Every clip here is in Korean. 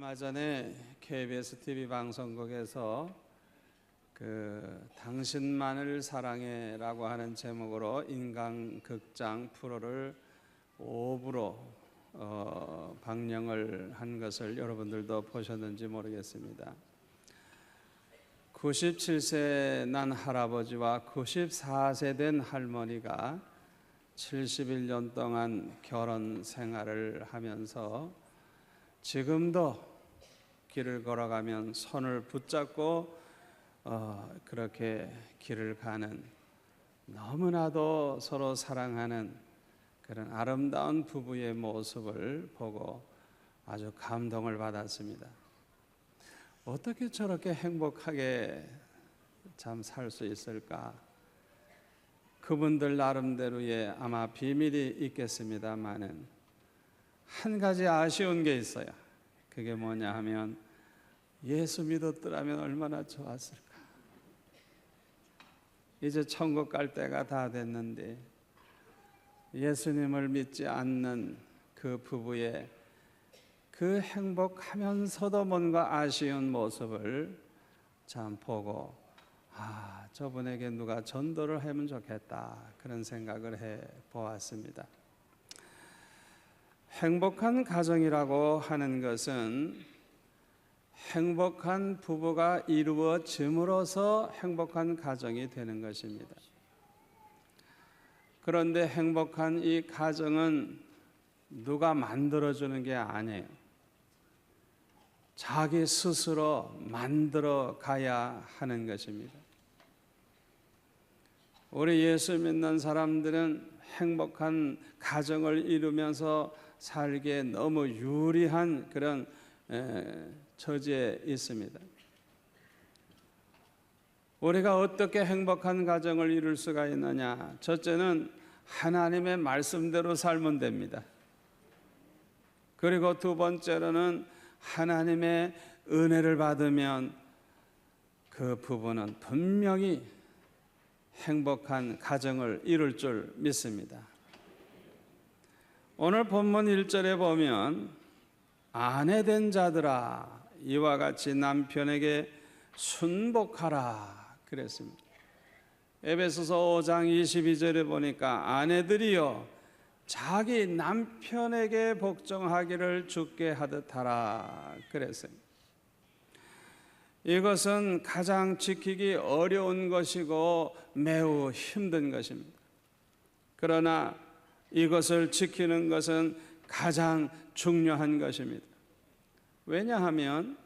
얼마 전에 KBS TV 방송국에서 그 당신만을 사랑해라고 하는 제목으로 인간 극장 프로를 오부로 어, 방영을 한 것을 여러분들도 보셨는지 모르겠습니다. 97세 난 할아버지와 94세 된 할머니가 71년 동안 결혼 생활을 하면서 지금도 길을 걸어가면 손을 붙잡고 어, 그렇게 길을 가는 너무나도 서로 사랑하는 그런 아름다운 부부의 모습을 보고 아주 감동을 받았습니다. 어떻게 저렇게 행복하게 참 살 수 있을까? 그분들 나름대로의 아마 비밀이 있겠습니다만은 한 가지 아쉬운 게 있어요. 그게 뭐냐 하면 예수 믿었더라면 얼마나 좋았을까. 이제 천국 갈 때가 다 됐는데 예수님을 믿지 않는 그 부부의 그 행복하면서도 뭔가 아쉬운 모습을 참 보고 아 저분에게 누가 전도를 하면 좋겠다 그런 생각을 해 보았습니다. 행복한 가정이라고 하는 것은 행복한 부부가 이루어짐으로써 행복한 가정이 되는 것입니다. 그런데 행복한 이 가정은 누가 만들어주는 게 아니에요. 자기 스스로 만들어 가야 하는 것입니다. 우리 예수 믿는 사람들은 행복한 가정을 이루면서 살기에 너무 유리한 그런 처지에 있습니다. 우리가 어떻게 행복한 가정을 이룰 수가 있느냐? 첫째는 하나님의 말씀대로 살면 됩니다. 그리고 두 번째로는 하나님의 은혜를 받으면 그 부부는 분명히 행복한 가정을 이룰 줄 믿습니다. 오늘 본문 1절에 보면 아내 된 자들아 이와 같이 남편에게 순복하라 그랬습니다. 에베소서 5장 22절에 보니까 아내들이여 자기 남편에게 복종하기를 죽게 하듯 하라 그랬어요. 이것은 가장 지키기 어려운 것이고 매우 힘든 것입니다. 그러나 이것을 지키는 것은 가장 중요한 것입니다. 왜냐하면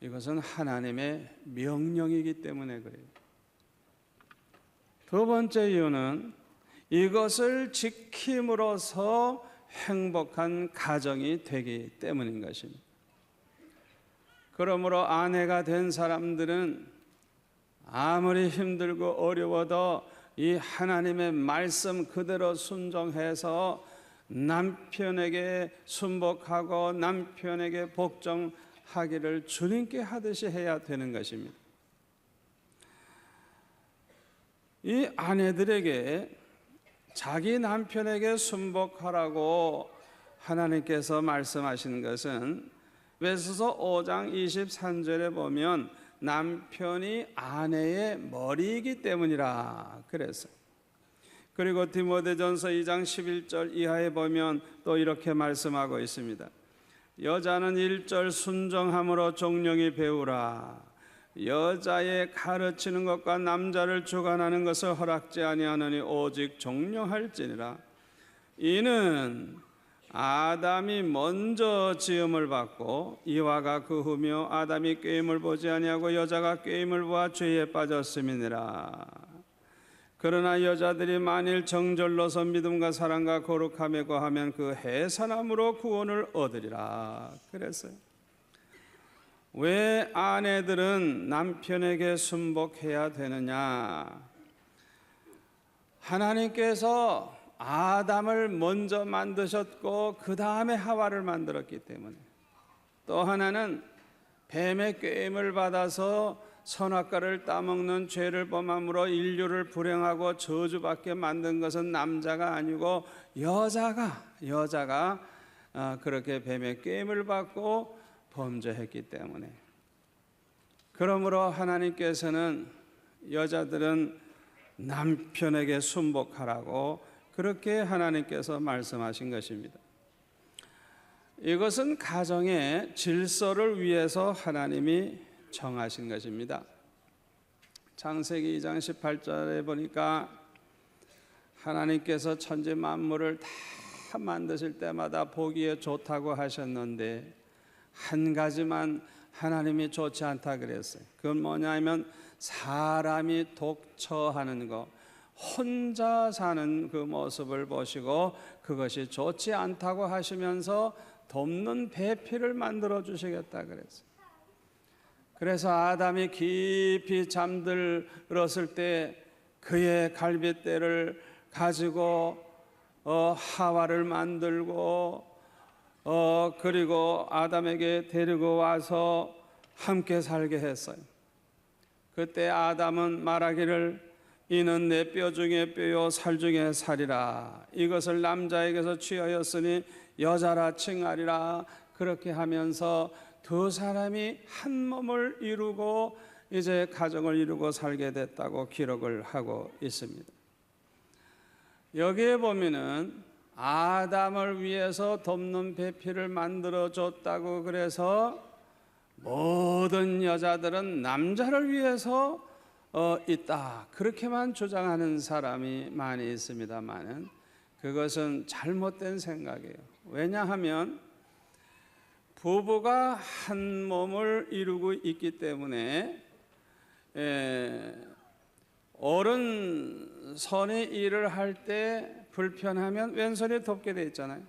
이것은 하나님의 명령이기 때문에 그래요. 두 번째 이유는 이것을 지킴으로써 행복한 가정이 되기 때문인 것입니다. 그러므로 아내가 된 사람들은 아무리 힘들고 어려워도 이 하나님의 말씀 그대로 순종해서 남편에게 순복하고 남편에게 복종하기를 주님께 하듯이 해야 되는 것입니다. 이 아내들에게 자기 남편에게 순복하라고 하나님께서 말씀하신 것은 외서서 5장 23절에 보면 남편이 아내의 머리이기 때문이라 그랬어요. 그리고 디모데전서 2장 11절 이하에 보면 또 이렇게 말씀하고 있습니다. 여자는 1절 순정함으로 종령이 배우라. 여자의 가르치는 것과 남자를 주관하는 것을 허락지 아니하느니 오직 종령할지니라. 이는 아담이 먼저 지음을 받고 이와가 그 후며 아담이 꾀임을 보지 아니하고 여자가 꾀임을 보아 죄에 빠졌음이니라. 그러나 여자들이 만일 정절로서 믿음과 사랑과 거룩함에 거하면 그 해산함으로 구원을 얻으리라. 그랬어요. 왜 아내들은 남편에게 순복해야 되느냐? 하나님께서 아담을 먼저 만드셨고 그 다음에 하와를 만들었기 때문에. 또 하나는 뱀의 꾀임을 받아서 선악과를 따먹는 죄를 범함으로 인류를 불행하고 저주받게 만든 것은 남자가 아니고 여자가 여자가 아, 그렇게 뱀의 꾀임을 받고 범죄했기 때문에. 그러므로 하나님께서는 여자들은 남편에게 순복하라고 그렇게 하나님께서 말씀하신 것입니다. 이것은 가정의 질서를 위해서 하나님이 정하신 것입니다. 창세기 2장 18절에 보니까 하나님께서 천지 만물을 다 만드실 때마다 보기에 좋다고 하셨는데 한 가지만 하나님이 좋지 않다 그랬어요. 그건 뭐냐면 사람이 독처하는 거, 혼자 사는 그 모습을 보시고 그것이 좋지 않다고 하시면서 돕는 배필을 만들어 주시겠다 그랬어요. 그래서 아담이 깊이 잠들었을 때 그의 갈빗대를 가지고 어, 하와를 만들고 어, 그리고 아담에게 데리고 와서 함께 살게 했어요. 그때 아담은 말하기를 이는 내 뼈 중에 뼈요 살 중에 살이라 이것을 남자에게서 취하였으니 여자라 칭하리라 그렇게 하면서 두 사람이 한 몸을 이루고 이제 가정을 이루고 살게 됐다고 기록을 하고 있습니다. 여기에 보면은 아담을 위해서 돕는 배필을 만들어 줬다고 그래서 모든 여자들은 남자를 위해서 어, 있다 그렇게만 주장하는 사람이 많이 있습니다만은 그것은 잘못된 생각이에요. 왜냐하면 부부가 한 몸을 이루고 있기 때문에 에, 오른손이 일을 할 때 불편하면 왼손이 돕게 돼 있잖아요.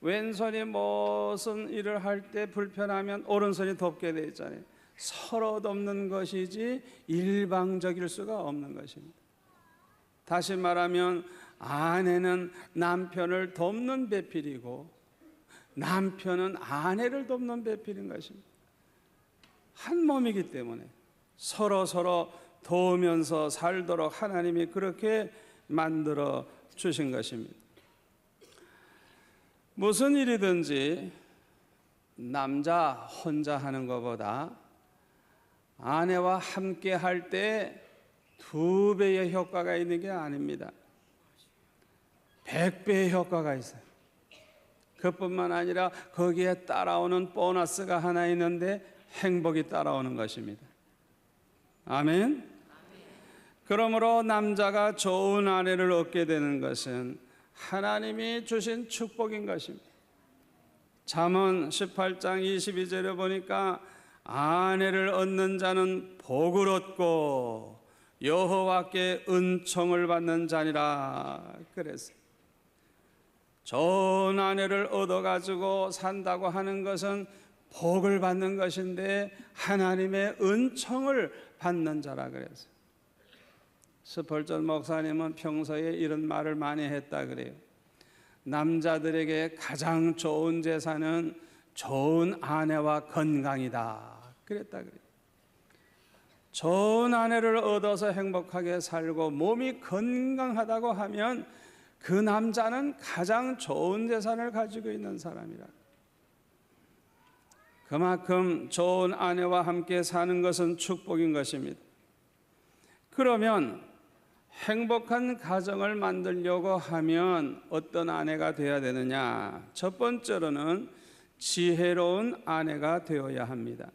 왼손이 무슨 일을 할 때 불편하면 오른손이 돕게 돼 있잖아요. 서로 돕는 것이지 일방적일 수가 없는 것입니다. 다시 말하면 아내는 남편을 돕는 배필이고 남편은 아내를 돕는 배필인 것입니다. 한 몸이기 때문에 서로 서로 도우면서 살도록 하나님이 그렇게 만들어 주신 것입니다. 무슨 일이든지 남자 혼자 하는 것보다 아내와 함께 할 때 두 배의 효과가 있는 게 아닙니다. 백 배의 효과가 있어요. 그뿐만 아니라 거기에 따라오는 보너스가 하나 있는데 행복이 따라오는 것입니다. 아멘. 그러므로 남자가 좋은 아내를 얻게 되는 것은 하나님이 주신 축복인 것입니다. 잠언 18장 22절에 보니까 아내를 얻는 자는 복을 얻고 여호와께 은총을 받는 자니라 그랬어요. 좋은 아내를 얻어 가지고 산다고 하는 것은 복을 받는 것인데 하나님의 은총을 받는 자라 그랬어요. 스펄전 목사님은 평소에 이런 말을 많이 했다 그래요. 남자들에게 가장 좋은 재산은 좋은 아내와 건강이다. 그랬다 그래요. 좋은 아내를 얻어서 행복하게 살고 몸이 건강하다고 하면 그 남자는 가장 좋은 재산을 가지고 있는 사람이라. 그만큼 좋은 아내와 함께 사는 것은 축복인 것입니다. 그러면 행복한 가정을 만들려고 하면 어떤 아내가 되어야 되느냐? 첫 번째로는 지혜로운 아내가 되어야 합니다.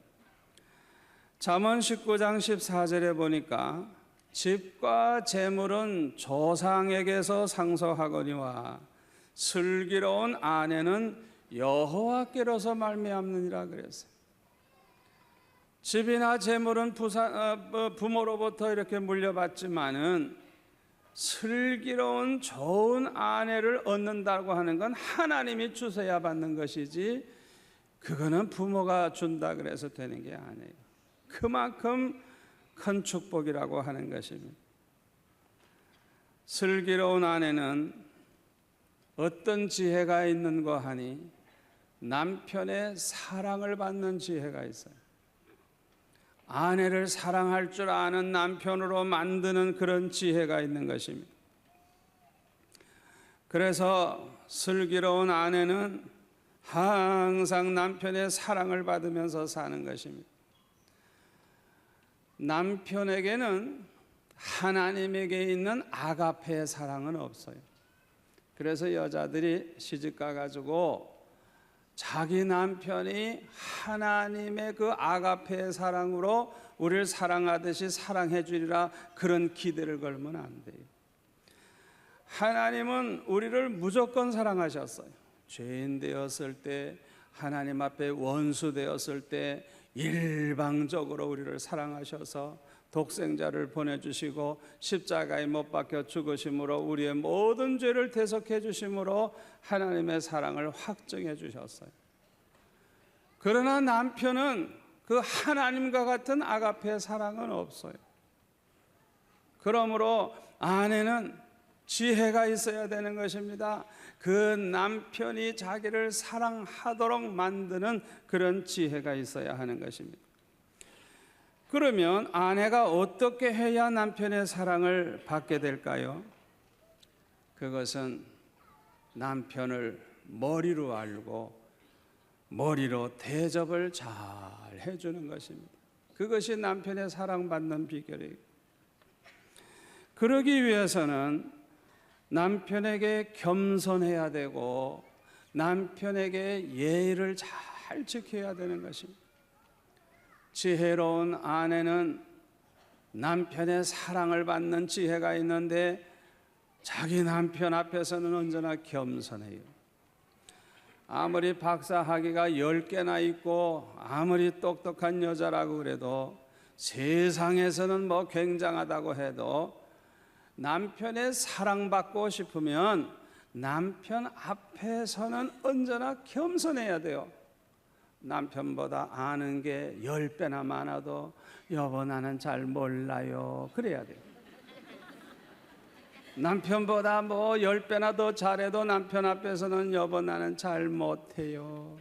잠언 19장 14절에 보니까 집과 재물은 조상에게서 상속하거니와 슬기로운 아내는 여호와께로서 말미암느니라 그랬어요. 집이나 재물은 부사, 어, 부모로부터 이렇게 물려받지만은 슬기로운 좋은 아내를 얻는다고 하는 건 하나님이 주셔야 받는 것이지 그거는 부모가 준다 그래서 되는 게 아니에요. 그만큼 큰 축복이라고 하는 것입니다. 슬기로운 아내는 어떤 지혜가 있는 거 하니 남편의 사랑을 받는 지혜가 있어요. 아내를 사랑할 줄 아는 남편으로 만드는 그런 지혜가 있는 것입니다. 그래서 슬기로운 아내는 항상 남편의 사랑을 받으면서 사는 것입니다. 남편에게는 하나님에게 있는 아가페의 사랑은 없어요. 그래서 여자들이 시집 가 가지고 자기 남편이 하나님의 그 아가페의 사랑으로 우리를 사랑하듯이 사랑해 주리라 그런 기대를 걸면 안 돼요. 하나님은 우리를 무조건 사랑하셨어요. 죄인 되었을 때 하나님 앞에 원수 되었을 때 일방적으로 우리를 사랑하셔서 독생자를 보내주시고 십자가에 못 박혀 죽으심으로 우리의 모든 죄를 대속해 주심으로 하나님의 사랑을 확정해 주셨어요. 그러나 남편은 그 하나님과 같은 아가페 사랑은 없어요. 그러므로 아내는 지혜가 있어야 되는 것입니다. 그 남편이 자기를 사랑하도록 만드는 그런 지혜가 있어야 하는 것입니다. 그러면 아내가 어떻게 해야 남편의 사랑을 받게 될까요? 그것은 남편을 머리로 알고 머리로 대접을 잘 해주는 것입니다. 그것이 남편의 사랑받는 비결이에요. 그러기 위해서는 남편에게 겸손해야 되고 남편에게 예의를 잘 지켜야 되는 것입니다. 지혜로운 아내는 남편의 사랑을 받는 지혜가 있는데 자기 남편 앞에서는 언제나 겸손해요. 아무리 박사학위가 10개나 있고 아무리 똑똑한 여자라고 그래도 세상에서는 뭐 굉장하다고 해도 남편의 사랑받고 싶으면 남편 앞에서는 언제나 겸손해야 돼요. 남편보다 아는 게열 배나 많아도 여보 나는 잘 몰라요. 그래야 돼요. 남편보다 뭐열 배나 더 잘해도 남편 앞에서는 여보 나는 잘 못해요.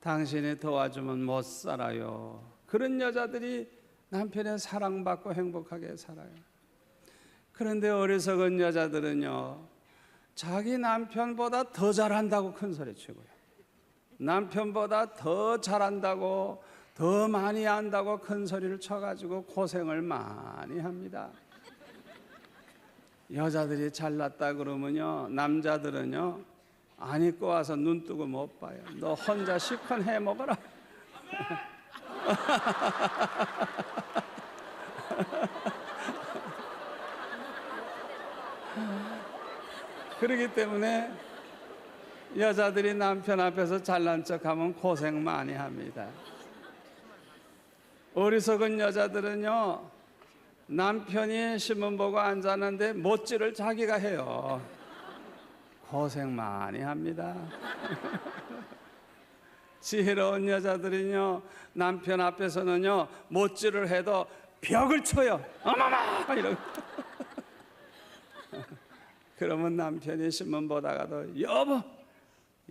당신이 도와주면 못 살아요. 그런 여자들이 남편의 사랑받고 행복하게 살아요. 그런데 어리석은 여자들은요, 자기 남편보다 더 잘한다고 큰 소리 치고요. 남편보다 더 잘한다고, 더 많이 안다고 큰 소리를 쳐가지고 고생을 많이 합니다. 여자들이 잘났다 그러면요, 남자들은요, 안 입고 와서 눈 뜨고 못 봐요. 너 혼자 시컨 해 먹어라. 그렇기 때문에 여자들이 남편 앞에서 잘난 척하면 고생 많이 합니다. 어리석은 여자들은요 남편이 신문 보고 앉았는데 못질을 자기가 해요. 고생 많이 합니다. 지혜로운 여자들은요 남편 앞에서는요 못질을 해도 벽을 쳐요. 어머마 이러고. 그러면 남편이 신문 보다가도 여보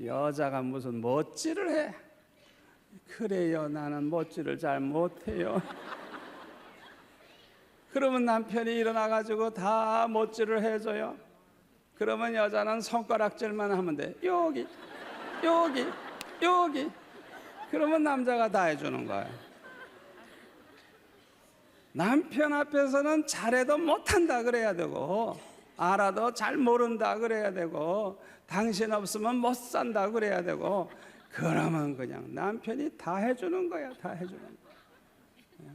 여자가 무슨 못질을 해? 그래요 나는 못질을 잘 못해요. 그러면 남편이 일어나 가지고 다 못질을 해줘요. 그러면 여자는 손가락질만 하면 돼 여기 여기 여기. 그러면 남자가 다 해주는 거예요 남편 앞에서는 잘해도 못한다 그래야 되고 알아도 잘 모른다 그래야 되고 당신 없으면 못 산다 그래야 되고 그러면 그냥 남편이 다 해주는 거야 다 해주는 거야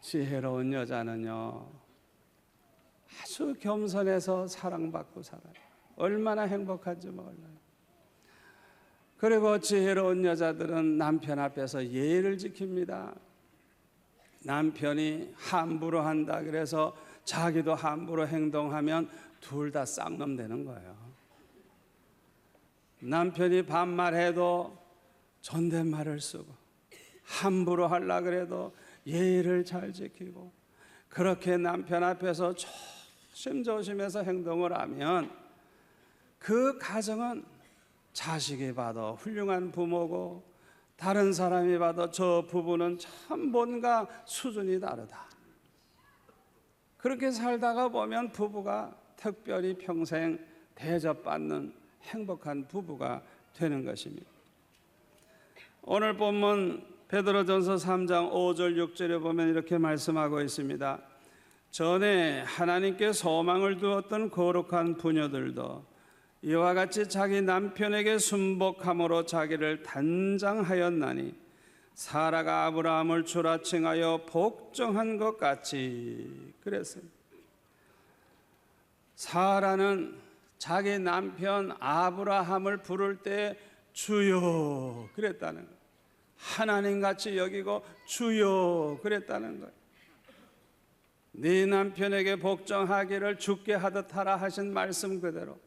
지혜로운 여자는요 아주 겸손해서 사랑받고 살아요. 얼마나 행복한지 몰라요. 그리고 지혜로운 여자들은 남편 앞에서 예의를 지킵니다. 남편이 함부로 한다 그래서 자기도 함부로 행동하면 둘 다 쌍놈 되는 거예요. 남편이 반말해도 존댓말을 쓰고 함부로 하려 그래도 예의를 잘 지키고 그렇게 남편 앞에서 조심조심해서 행동을 하면 그 가정은 자식이 봐도 훌륭한 부모고 다른 사람이 봐도 저 부부는 참 뭔가 수준이 다르다. 그렇게 살다가 보면 부부가 특별히 평생 대접받는 행복한 부부가 되는 것입니다. 오늘 본문 베드로전서 3장 5절 6절에 보면 이렇게 말씀하고 있습니다. 전에 하나님께 소망을 두었던 거룩한 부녀들도 이와 같이 자기 남편에게 순복함으로 자기를 단장하였나니 사라가 아브라함을 주라칭하여 복종한 것 같이 그랬어요. 사라는 자기 남편 아브라함을 부를 때 주여 그랬다는 거예요. 하나님 같이 여기고 주여 그랬다는 거예요. 네 남편에게 복종하기를 죽게 하듯 하라 하신 말씀 그대로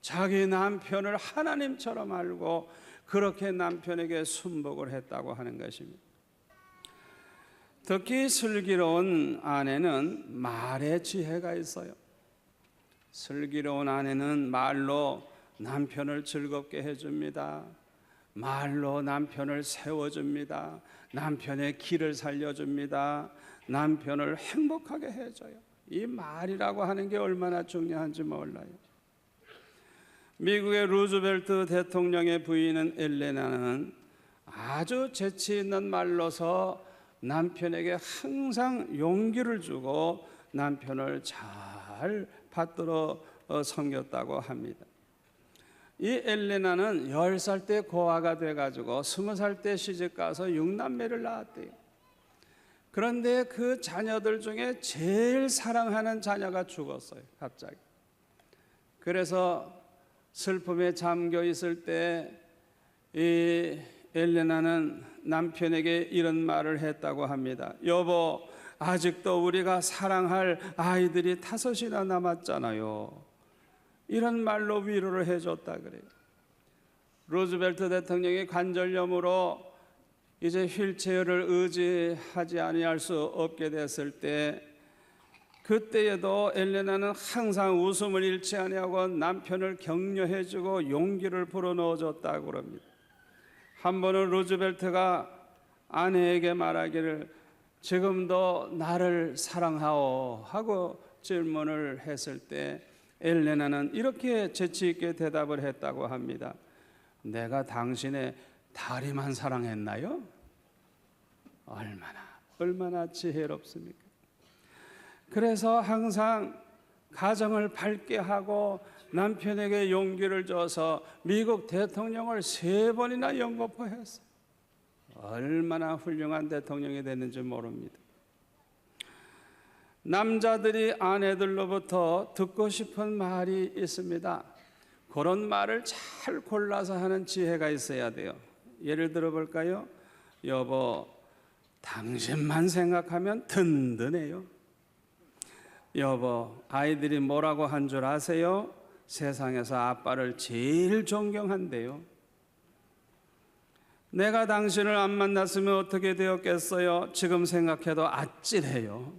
자기 남편을 하나님처럼 알고 그렇게 남편에게 순복을 했다고 하는 것입니다. 특히 슬기로운 아내는 말의 지혜가 있어요. 슬기로운 아내는 말로 남편을 즐겁게 해줍니다. 말로 남편을 세워줍니다. 남편의 길을 살려줍니다. 남편을 행복하게 해줘요. 이 말이라고 하는 게 얼마나 중요한지 몰라요. 미국의 루즈벨트 대통령의 부인은 엘레나는 아주 재치 있는 말로서 남편에게 항상 용기를 주고 남편을 잘 받들어 어, 섬겼다고 합니다. 이 엘레나는 10살 때 고아가 돼가지고 20살 때 시집가서 6남매를 낳았대요. 그런데 그 자녀들 중에 제일 사랑하는 자녀가 죽었어요, 갑자기. 그래서 슬픔에 잠겨 있을 때 이 엘레나는 남편에게 이런 말을 했다고 합니다. 여보, 아직도 우리가 사랑할 아이들이 다섯이나 남았잖아요. 이런 말로 위로를 해줬다 그래요. 루즈벨트 대통령이 관절염으로 이제 휠체어를 의지하지 아니할 수 없게 됐을 때 그때에도 엘레나는 항상 웃음을 잃지 아니하고 남편을 격려해주고 용기를 불어넣어줬다고 그럽니다. 한 번은 루즈벨트가 아내에게 말하기를 지금도 나를 사랑하오 하고 질문을 했을 때 엘레나는 이렇게 재치 있게 대답을 했다고 합니다. 내가 당신의 다리만 사랑했나요? 얼마나 얼마나 지혜롭습니까? 그래서 항상 가정을 밝게 하고 남편에게 용기를 줘서 미국 대통령을 세 번이나 연거포했어요. 얼마나 훌륭한 대통령이 됐는지 모릅니다. 남자들이 아내들로부터 듣고 싶은 말이 있습니다. 그런 말을 잘 골라서 하는 지혜가 있어야 돼요. 예를 들어 볼까요? 여보, 당신만 생각하면 든든해요. 여보, 아이들이 뭐라고 한 줄 아세요? 세상에서 아빠를 제일 존경한대요. 내가 당신을 안 만났으면 어떻게 되었겠어요? 지금 생각해도 아찔해요.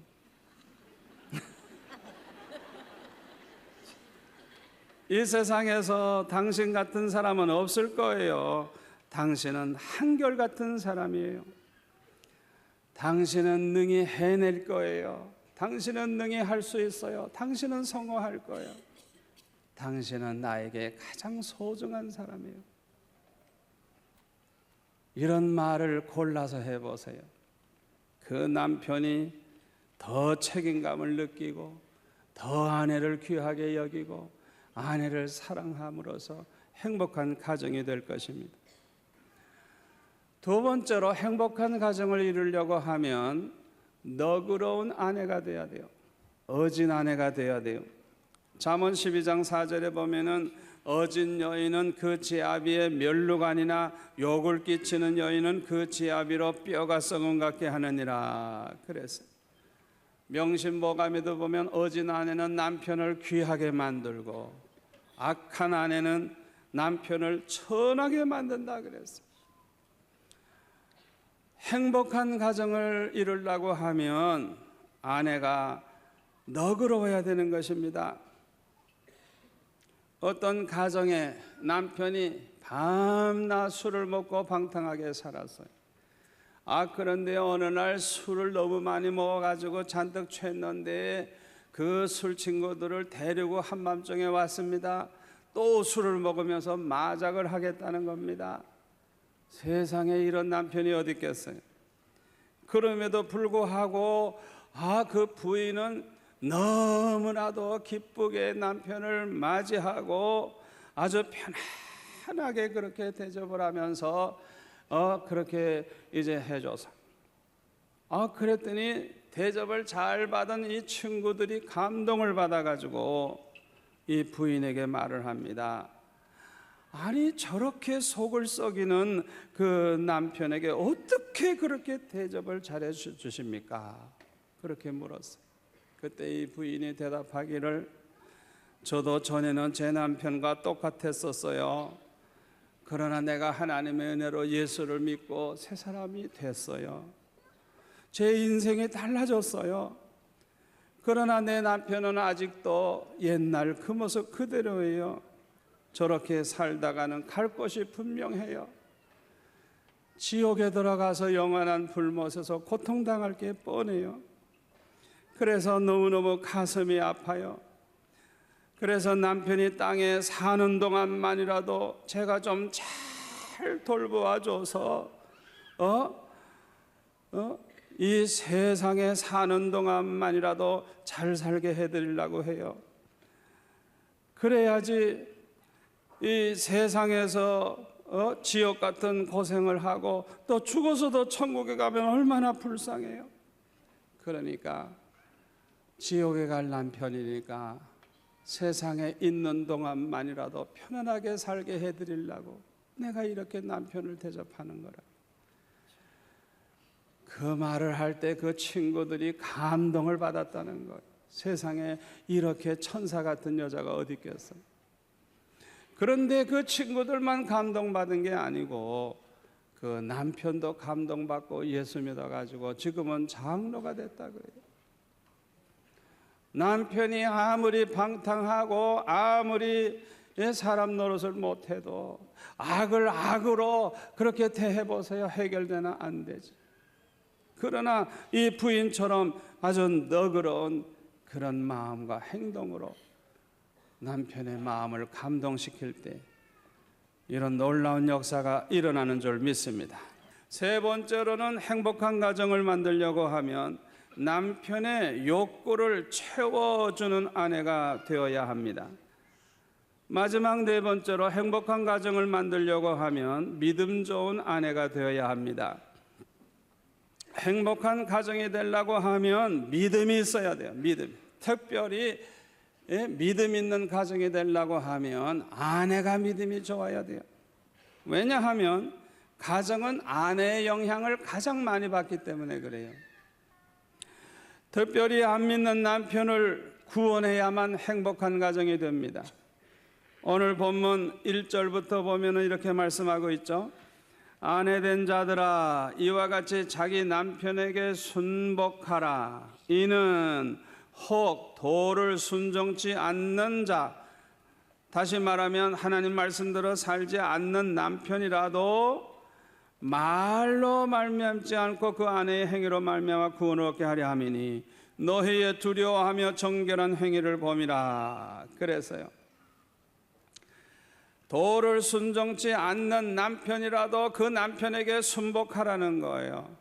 이 세상에서 당신 같은 사람은 없을 거예요. 당신은 한결같은 사람이에요. 당신은 능히 해낼 거예요. 당신은 능히 할 수 있어요. 당신은 성공할 거예요. 당신은 나에게 가장 소중한 사람이에요. 이런 말을 골라서 해보세요. 그 남편이 더 책임감을 느끼고 더 아내를 귀하게 여기고 아내를 사랑함으로써 행복한 가정이 될 것입니다. 두 번째로 행복한 가정을 이루려고 하면 너그러운 아내가 돼야 돼요. 어진 아내가 돼야 돼요. 잠언 12장 4절에 보면은 어진 여인은 그 지아비의 멸루간이나 욕을 끼치는 여인은 그 지아비로 뼈가 썩은 같게 하느니라 그랬어요. 명심보감에도 보면 어진 아내는 남편을 귀하게 만들고 악한 아내는 남편을 천하게 만든다 그랬어요. 행복한 가정을 이루려고 하면 아내가 너그러워야 되는 것입니다. 어떤 가정에 남편이 밤낮 술을 먹고 방탕하게 살았어요. 아 그런데 어느 날 술을 너무 많이 먹어가지고 잔뜩 취했는데 그 술 친구들을 데리고 한밤중에 왔습니다. 또 술을 먹으면서 마작을 하겠다는 겁니다. 세상에 이런 남편이 어디 있겠어요? 그럼에도 불구하고 아 그 부인은 너무나도 기쁘게 남편을 맞이하고 아주 편안하게 그렇게 대접을 하면서 어 그렇게 이제 해줘서 아 그랬더니 대접을 잘 받은 이 친구들이 감동을 받아가지고 이 부인에게 말을 합니다. 아니 저렇게 속을 썩이는 그 남편에게 어떻게 그렇게 대접을 잘해 주- 주십니까? 그렇게 물었어요. 그때 이 부인이 대답하기를 저도 전에는 제 남편과 똑같았었어요. 그러나 내가 하나님의 은혜로 예수를 믿고 새 사람이 됐어요. 제 인생이 달라졌어요. 그러나 내 남편은 아직도 옛날 그 모습 그대로예요. 저렇게 살다가는 갈 곳이 분명해요. 지옥에 들어가서 영원한 불못에서 고통당할 게 뻔해요. 그래서 너무너무 가슴이 아파요. 그래서 남편이 땅에 사는 동안만이라도 제가 좀 잘 돌보아 줘서 어? 어? 이 세상에 사는 동안만이라도 잘 살게 해 드리려고 해요. 그래야지 이 세상에서 어? 지옥 같은 고생을 하고 또 죽어서도 천국에 가면 얼마나 불쌍해요. 그러니까 지옥에 갈 남편이니까 세상에 있는 동안만이라도 편안하게 살게 해드리려고 내가 이렇게 남편을 대접하는 거라. 그 말을 할 때 그 친구들이 감동을 받았다는 것. 세상에 이렇게 천사 같은 여자가 어디 있겠어? 그런데 그 친구들만 감동받은 게 아니고 그 남편도 감동받고 예수 믿어가지고 지금은 장로가 됐다 그래요. 남편이 아무리 방탕하고 아무리 예, 사람 노릇을 못해도 악을 악으로 그렇게 대해보세요. 해결되나 안 되지. 그러나 이 부인처럼 아주 너그러운 그런 마음과 행동으로 남편의 마음을 감동시킬 때 이런 놀라운 역사가 일어나는 줄 믿습니다. 세 번째로는 행복한 가정을 만들려고 하면 남편의 욕구를 채워주는 아내가 되어야 합니다. 마지막 네 번째로 행복한 가정을 만들려고 하면 믿음 좋은 아내가 되어야 합니다. 행복한 가정이 되려고 하면 믿음이 있어야 돼요. 믿음. 특별히 예, 믿음 있는 가정이 되려고 하면 아내가 믿음이 좋아야 돼요. 왜냐하면 가정은 아내의 영향을 가장 많이 받기 때문에 그래요. 특별히 안 믿는 남편을 구원해야만 행복한 가정이 됩니다. 오늘 본문 1절부터 보면 이렇게 말씀하고 있죠. 아내 된 자들아 이와 같이 자기 남편에게 순복하라 이는 혹 도를 순종치 않는 자 다시 말하면 하나님 말씀대로 살지 않는 남편이라도 말로 말미암지 않고 그 아내의 행위로 말미암아 구원을 얻게 하려 함이니 너희의 두려워하며 정결한 행위를 봄이라 그래서요 도를 순종치 않는 남편이라도 그 남편에게 순복하라는 거예요.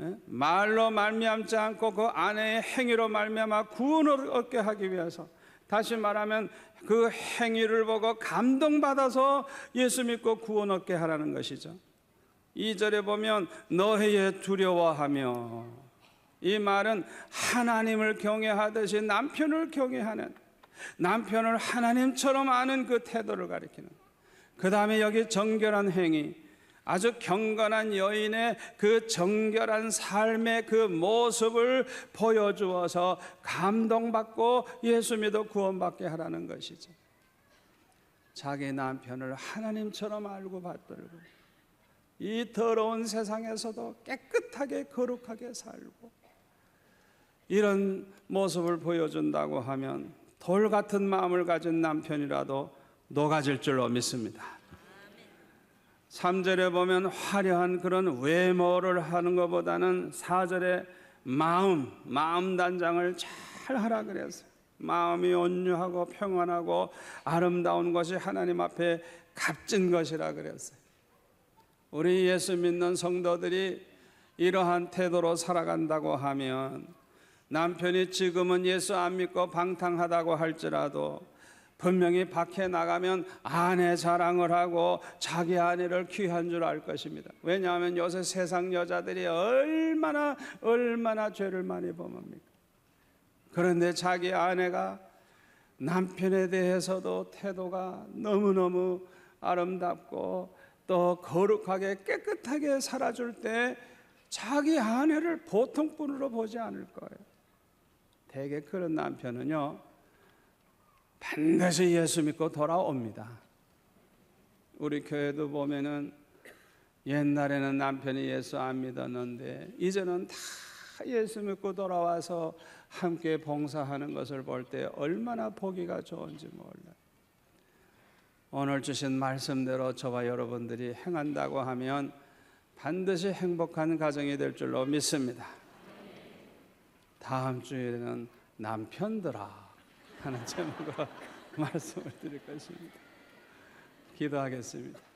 예? 말로 말미암지 않고 그 아내의 행위로 말미암아 구원을 얻게 하기 위해서 다시 말하면 그 행위를 보고 감동받아서 예수 믿고 구원 얻게 하라는 것이죠. 2절에 보면 너희의 두려워하며 이 말은 하나님을 경외하듯이 남편을 경외하는 남편을 하나님처럼 아는 그 태도를 가리키는 그 다음에 여기 정결한 행위 아주 경건한 여인의 그 정결한 삶의 그 모습을 보여주어서 감동받고 예수 믿어 구원받게 하라는 것이죠. 자기 남편을 하나님처럼 알고 받들고 이 더러운 세상에서도 깨끗하게 거룩하게 살고 이런 모습을 보여준다고 하면 돌 같은 마음을 가진 남편이라도 녹아질 줄로 믿습니다. 3절에 보면 화려한 그런 외모를 하는 것보다는 4절에 마음, 마음 단장을 잘 하라 그랬어요. 마음이 온유하고 평안하고 아름다운 것이 하나님 앞에 값진 것이라 그랬어요. 우리 예수 믿는 성도들이 이러한 태도로 살아간다고 하면 남편이 지금은 예수 안 믿고 방탕하다고 할지라도 분명히 밖에 나가면 아내 자랑을 하고 자기 아내를 귀한 줄 알 것입니다. 왜냐하면 요새 세상 여자들이 얼마나 얼마나 죄를 많이 범합니까? 그런데 자기 아내가 남편에 대해서도 태도가 너무너무 아름답고 또 거룩하게 깨끗하게 살아줄 때 자기 아내를 보통 분으로 보지 않을 거예요. 대개 그런 남편은요, 반드시 예수 믿고 돌아옵니다. 우리 교회도 보면은 옛날에는 남편이 예수 안 믿었는데 이제는 다 예수 믿고 돌아와서 함께 봉사하는 것을 볼 때 얼마나 보기가 좋은지 몰라요. 오늘 주신 말씀대로 저와 여러분들이 행한다고 하면 반드시 행복한 가정이 될 줄로 믿습니다. 다음 주에는 남편들아 하는 제목으로 말씀을 드릴 것입니다. 기도하겠습니다.